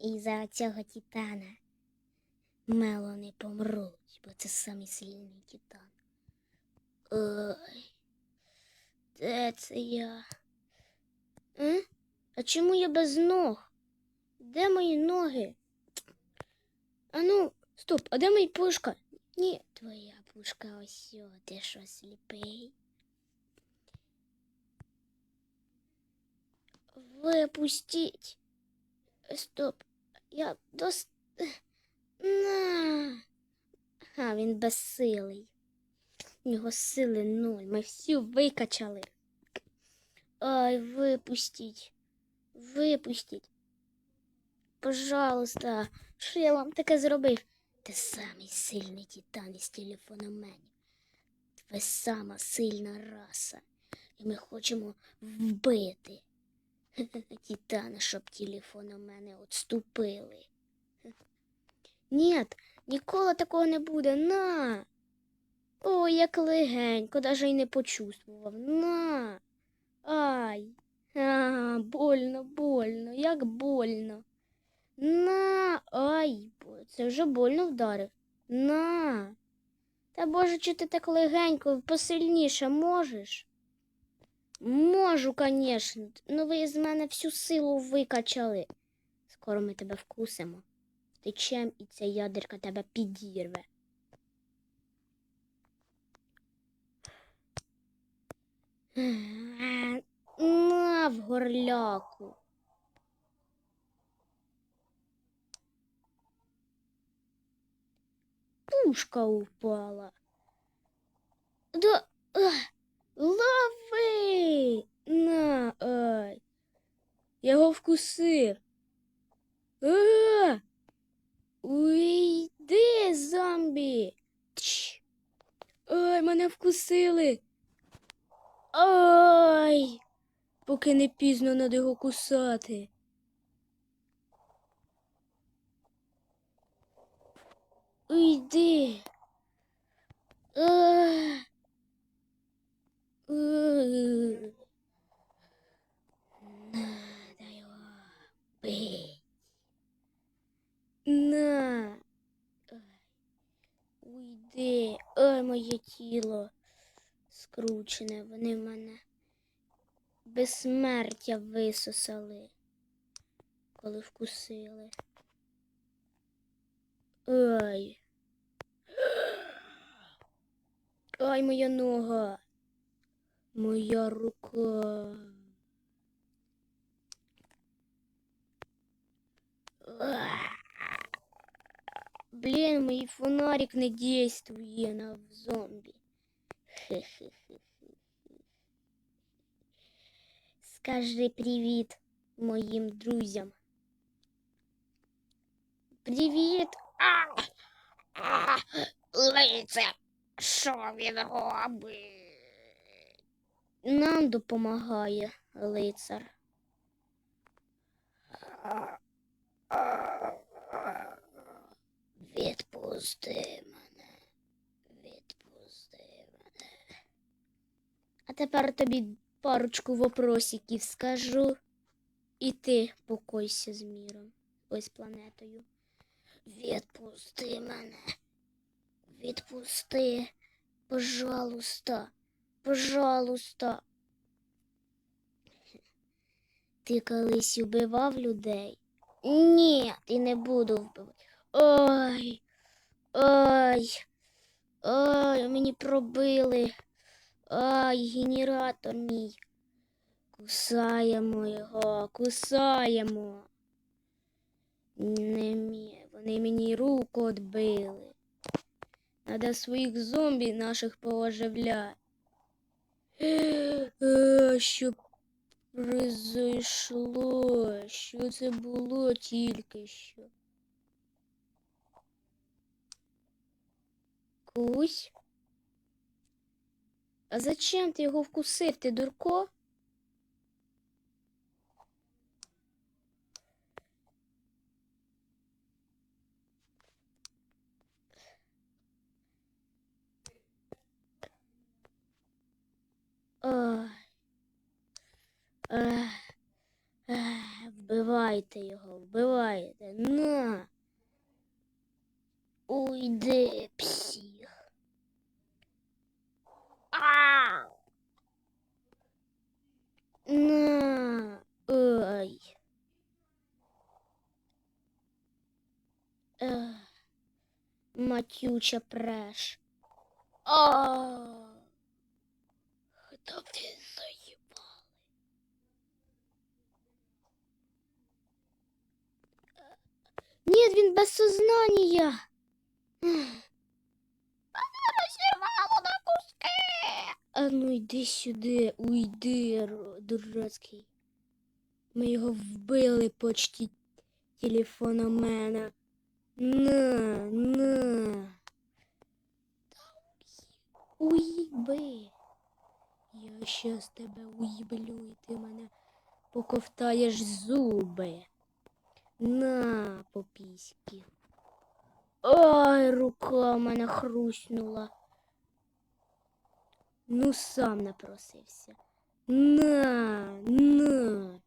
І за цього титана мало не помруть, бо це самий сильний титан. Ой, де це я? М? А чому я без ног? Де мої ноги? А ну, стоп, а де моя пушка? Ні, твоя пушка ось, о, ти що сліпий? Випустіть. Стоп. Я дос... На. А, він безсилий. У нього сили нуль. Ми всю викачали. Ай, випустіть. Випустіть. Пожалуйста, що я вам таке зробив? Ти самий сильний титан із телефономенів. Ви сама сильна раса. І ми хочемо вбити. Титана, щоб телефон у мене отступили. Ні, ніколи такого не буде. На. Ой, як легенько, даже й не почувствував. На. Ай. А, больно, больно, як больно. На. Ай, це вже больно вдарив. На. Та боже, чи ти так легенько, посильніше можеш? Можу, конечно. Ну ви з мене всю силу викачали. Скоро ми тебе вкусимо. Втечем, і ця ядерка тебе підірве. На в горляку. Пушка упала. Да. Лови! На. Я його вкусив. Уйди, зомбі. Тш. Ай, мене вкусили. Ай! Поки не пізно надо його кусати. Уйди. А! Надо его бить. На. Уйди. Ой, моє тіло скручене. Вони мене безсмертя висосали, коли вкусили. Ай. Ай, моя нога. Моя рука. Уah. Блін, мій фонарик не дійствує на зомбі. Хе-хе-хе. Скажи привіт моїм друзям. Привіт. А! А! Лице. Що він робить? Нам допомагає лицар. Відпусти мене. Відпусти мене. А тепер тобі парочку вопросиків скажу. І ти покойся з міром. Ось планетою. Відпусти мене. Відпусти. Пожалуйста. Пожалуйста. Ти колись убивав людей? Ні, ти не буду вбивати. Ой. Ой. Ой, мені пробили. Ай, генератор мій. Кусаємо його, кусаємо. Не мі... Вони мені руку відбили. Надо своїх зомбі наших пооживляти. Е, Що произошло? Що це було тільки що? Кусь? А зачем ти його вкусив? Ти дурко? Вбивайте його, вбивайте. На. Уйди, псих. На. Ой. Матюча преш. А. Да ви Ні, він без сознання. Розірвало на куски. А ну йди сюди, уйди, дурацький. Ми його вбили почті телефономена. На, на. Уїби. Я щас тебе уїблю, і ти мене поковтаєш зуби. На, попіськи. Ой, рука в мене хруснула. Ну, сам напросився. На, на.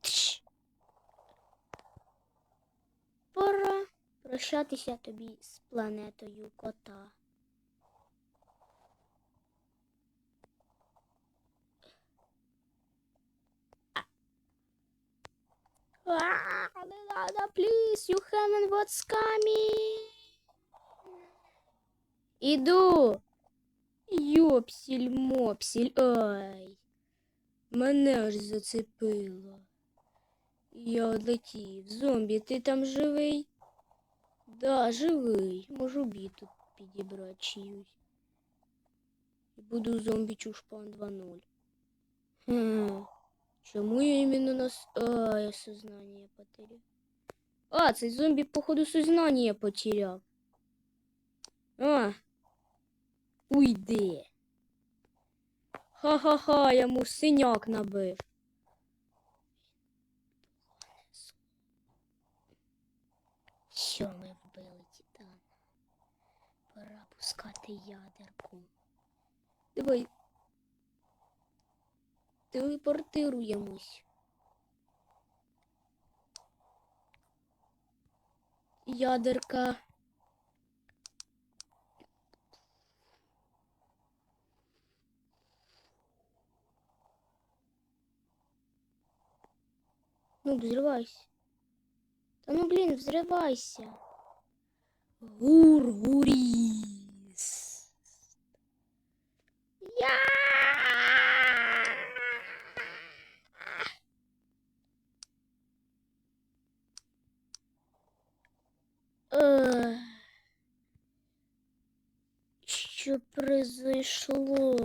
Тш. Пора прощатися тобі з планетою кота. не надо, please, you haven't what's coming. Іду. Йопсіль, мопсіль, ай. Мене аж зацепило. Я одлетів. Зомбі, ти там живий? Да, живий. Можу бій тут підібрати чиюсь. І буду зомбі чушпан 2.0. Чому я іменно нас... А, я сознание потеряв. А, цей зомбі, походу, сознание потеряв. А. Уйди. Ха-ха-ха, я йому синяк набив. Що ми вбили Титана? Пора пускати ядерку. Давай. Телепортируємось. Ядерка. Ну, взрывайся. Да ну, блин, взрывайся. Гургурис. Я! Ех. Произошло?